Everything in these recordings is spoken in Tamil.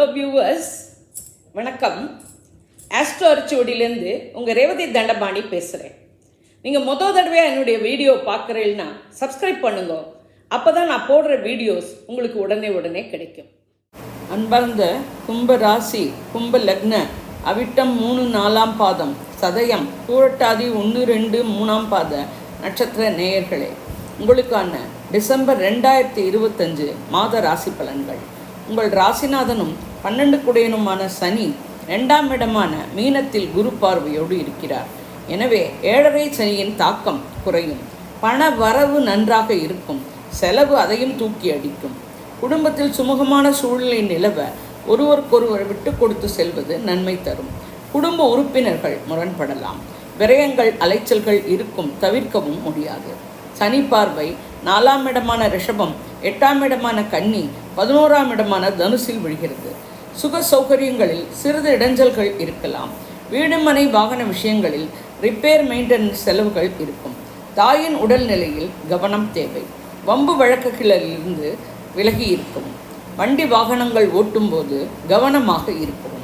ஹலோ வியூவர்ஸ் வணக்கம். ஆஸ்ட்ரோ அரிச்சுவடியிலேருந்து உங்கள் ரேவதி தண்டபாணி பேசுகிறேன் நீங்கள் மொதல் தடவையாக என்னுடைய வீடியோ பார்க்குறீங்கன்னா சப்ஸ்கிரைப் பண்ணுங்க. அப்போ தான் நான் போடுற வீடியோஸ் உங்களுக்கு உடனே உடனே கிடைக்கும். அன்பார்ந்த கும்ப ராசி கும்ப லக்ன அவிட்டம் மூணு நாலாம் பாதம் சதயம் பூரட்டாதி ஒன்று ரெண்டு மூணாம் பாத நட்சத்திர நேயர்களே உங்களுக்கான டிசம்பர் ரெண்டாயிரத்தி இருபத்தஞ்சு மாத ராசி பலன்கள். உங்கள் ராசிநாதனும் பன்னெண்டு குடையனுமான சனி ரெண்டாம் இடமான மீனத்தில் குரு பார்வையோடு இருக்கிறார். எனவே ஏழரை சனியின் தாக்கம் குறையும். பண வரவு நன்றாக இருக்கும். செலவு அதையும் தூக்கி அடிக்கும். குடும்பத்தில் சுமூகமான சூழ்நிலை நிலவ ஒருவருக்கொருவர் விட்டு கொடுத்து செல்வது நன்மை தரும். குடும்ப உறுப்பினர்கள் முரண்படலாம். விரயங்கள் அலைச்சல்கள் இருக்கும் தவிர்க்கவும் முடியாது. சனி பார்வை நாலாம் இடமான ரிஷபம் எட்டாம் இடமான கன்னி பதினோராம் இடமான தனுசில் விழுகிறது. சுக சௌகரியங்களில் சிறிது இடைஞ்சல்கள் இருக்கலாம். வீடு மனை வாகன விஷயங்களில் ரிப்பேர் மெயின்டெனன்ஸ் செலவுகள் இருக்கும். தாயின் உடல்நிலையில் கவனம் தேவை. வம்பு வழக்குகளிலிருந்து விலகி இருக்கும். வண்டி வாகனங்கள் ஓட்டும்போது கவனமாக இருக்கும்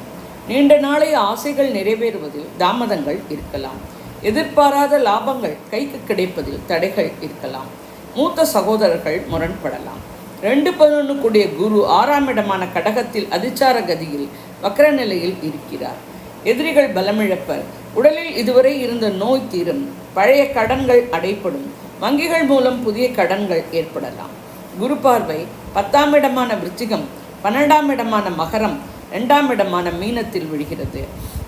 நீண்ட நாளைய ஆசைகள் நிறைவேறுவதில் தாமதங்கள் இருக்கலாம். எதிர்பாராத லாபங்கள் கைக்கு கிடைப்பதில் தடைகள் இருக்கலாம். மூத்த சகோதரர்கள் முரண்படலாம். ரெண்டு பதினொன்று கூடிய குரு ஆறாம் இடமான கடகத்தில் அதிச்சார கதியில் வக்ர நிலையில் இருக்கிறார். எதிரிகள் பலமிழப்பர். உடலில் இதுவரை இருந்த நோய் தீரும். பழைய கடன்கள் அடைப்படும். வங்கிகள் மூலம் புதிய கடன்கள் ஏற்படலாம். குரு பார்வை பத்தாம் இடமான விருச்சிகம் பன்னெண்டாம் இடமான மகரம் ரெண்டாம் இடமான மீனத்தில் விழுகிறது.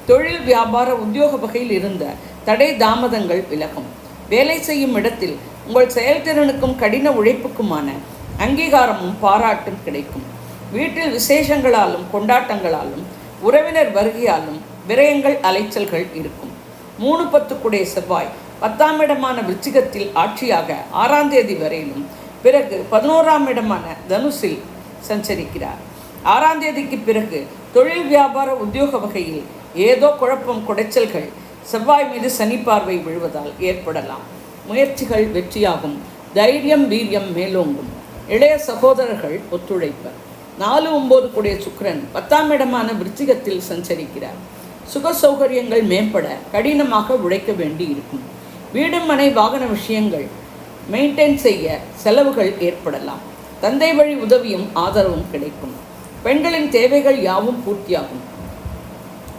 தொழில் வியாபார உத்தியோக வகையில் இருந்த தடை தாமதங்கள் விலகும். வேலை செய்யும் இடத்தில் உங்கள் செயல்திறனுக்கும் கடின உழைப்புக்குமான அங்கீகாரமும் பாராட்டும் கிடைக்கும். வீட்டில் விசேஷங்களாலும் கொண்டாட்டங்களாலும் உறவினர் வருகையாலும் விரயங்கள் அலைச்சல்கள் இருக்கும். மூணு பத்துக்குடைய செவ்வாய் பத்தாம் இடமான விருச்சிகத்தில் ஆட்சியாக ஆறாம் தேதி வரையிலும் பிறகு பதினோராம் இடமான தனுசில் சஞ்சரிக்கிறார். ஆறாம் தேதிக்கு பிறகு தொழில் வியாபார உத்தியோக வகையில் ஏதோ குழப்பம் குடைச்சல்கள் செவ்வாய் மீது சனி பார்வை விழுவதால் ஏற்படலாம். முயற்சிகள் வெற்றியாகும். தைரியம் வீரியம் மேலோங்கும். இளைய சகோதரர்கள் ஒத்துழைப்பர். நாலு ஒம்பது கூடிய சுக்கரன் பத்தாம் இடமான விருச்சிகத்தில் சஞ்சரிக்கிறார். சுக சௌகரியங்கள் மேம்பட கடினமாக உழைக்க வேண்டி இருக்கும். வீடு மனை வாகன விஷயங்கள் மெயின்டைன் செய்ய செலவுகள் ஏற்படலாம். தந்தை வழி உதவியும் ஆதரவும் கிடைக்கும். பெண்களின் தேவைகள் யாவும் பூர்த்தியாகும்.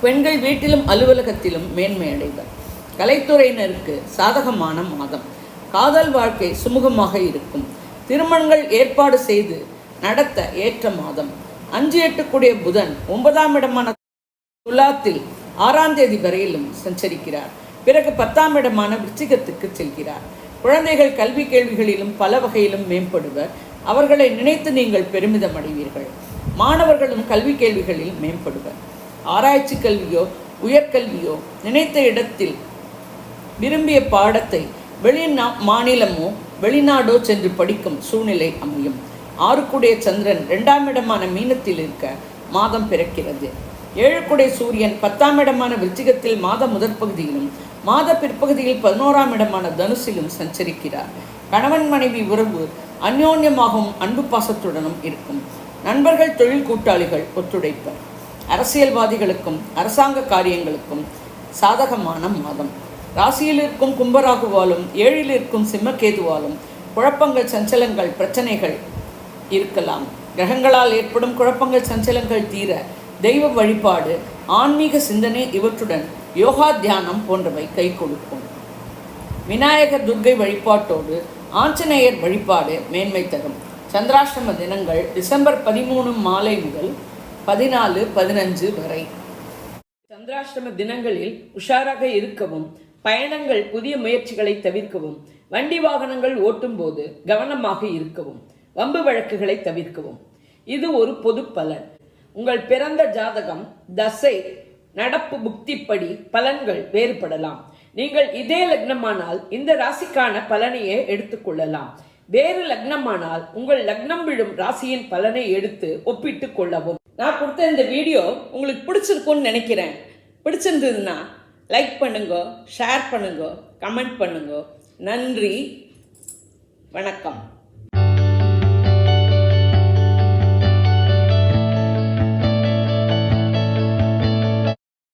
பெண்கள் வீட்டிலும் அலுவலகத்திலும் மேன்மை அடைவர். கலைத்துறையினருக்கு சாதகமான மாதம். காதல் வாழ்க்கை சுமூகமாக இருக்கும். திருமணங்கள் ஏற்பாடு செய்து நடத்த ஏற்ற மாதம். அஞ்சு எட்டுக்குடைய புதன் ஒன்பதாம் இடமான துலாத்தில் ஆறாம் தேதி வரையிலும் சஞ்சரிக்கிறார். பிறகு பத்தாம் இடமான விருச்சிகத்துக்கு செல்கிறார். குழந்தைகள் கல்வி கேள்விகளிலும் பல வகையிலும் மேம்படுவர். அவர்களை நினைத்து நீங்கள் பெருமிதம் அடைவீர்கள் மாணவர்களும் கல்வி கேள்விகளில் மேம்படுவர். ஆராய்ச்சி கல்வியோ உயர்கல்வியோ நினைத்த இடத்தில் விரும்பிய பாடத்தை வெளி மாநிலமோ வெளிநாடோ சென்று படிக்கும் சூழ்நிலை அமையும். ஆறுக்குடைய சந்திரன் இரண்டாம் இடமான மீனத்தில் இருக்க மாதம் பிறக்கிறது. ஏழுக்குடைய சூரியன் பத்தாம் இடமான விருச்சிகத்தில் மாத முதற் பகுதியிலும் மாத பிற்பகுதியில் பதினோராம் இடமான தனுசிலும் சஞ்சரிக்கிறார். கணவன் மனைவி உறவு அந்யோன்யமாகவும் அன்பு பாசத்துடனும் இருக்கும். நண்பர்கள் தொழில் கூட்டாளிகள் ஒத்துழைப்பர். அரசியல்வாதிகளுக்கும் அரசாங்க காரியங்களுக்கும் சாதகமான மாதம். ராசியில் இருக்கும் கும்பராகுவாலும் ஏழில் இருக்கும் சிம்மக்கேதுவாலும் குழப்பங்கள் சஞ்சலங்கள் பிரச்சனைகள் இருக்கலாம். கிரகங்களால் ஏற்படும் குழப்பங்கள் சஞ்சலங்கள் தீர தெய்வ வழிபாடு ஆன்மீக சிந்தனை இவற்றுடன் யோகா தியானம் போன்றவை கை கொடுக்கும். விநாயகர் துர்க்கை வழிபாட்டோடு ஆஞ்சநேயர் வழிபாடு மேன்மை தரும். சந்திராஷ்டம தினங்கள் டிசம்பர் பதிமூணு மாலை முதல் பதினாலு பதினஞ்சு வரை. சந்திராஷ்டம தினங்களில் உஷாராக இருக்கவும் பயணங்கள் புதிய முயற்சிகளை தவிர்க்கவும் வண்டி வாகனங்கள் ஓட்டும் போது கவனமாக இருக்கவும் வம்பு வழக்குகளை தவிர்க்கவும். இது ஒரு பொது பலன். உங்கள் பிறந்த ஜாதகம் தசை நடப்பு புக்திப்படி பலன்கள் வேறுபடலாம். நீங்கள் இதே லக்னமானால் இந்த ராசிக்கான பலனையே எடுத்துக்கொள்ளலாம் வேறு லக்னமானால் உங்கள் லக்னம் விழும் ராசியின் பலனை எடுத்து ஒப்பிட்டு கொள்ளவும். நான் கொடுத்த இந்த வீடியோ உங்களுக்கு பிடிச்சிருக்கும்னு நினைக்கிறேன். பிடிச்சிருந்ததுன்னா லைக் பண்ணுங்க ஷேர் பண்ணுங்க கமெண்ட் பண்ணுங்க. நன்றி வணக்கம்.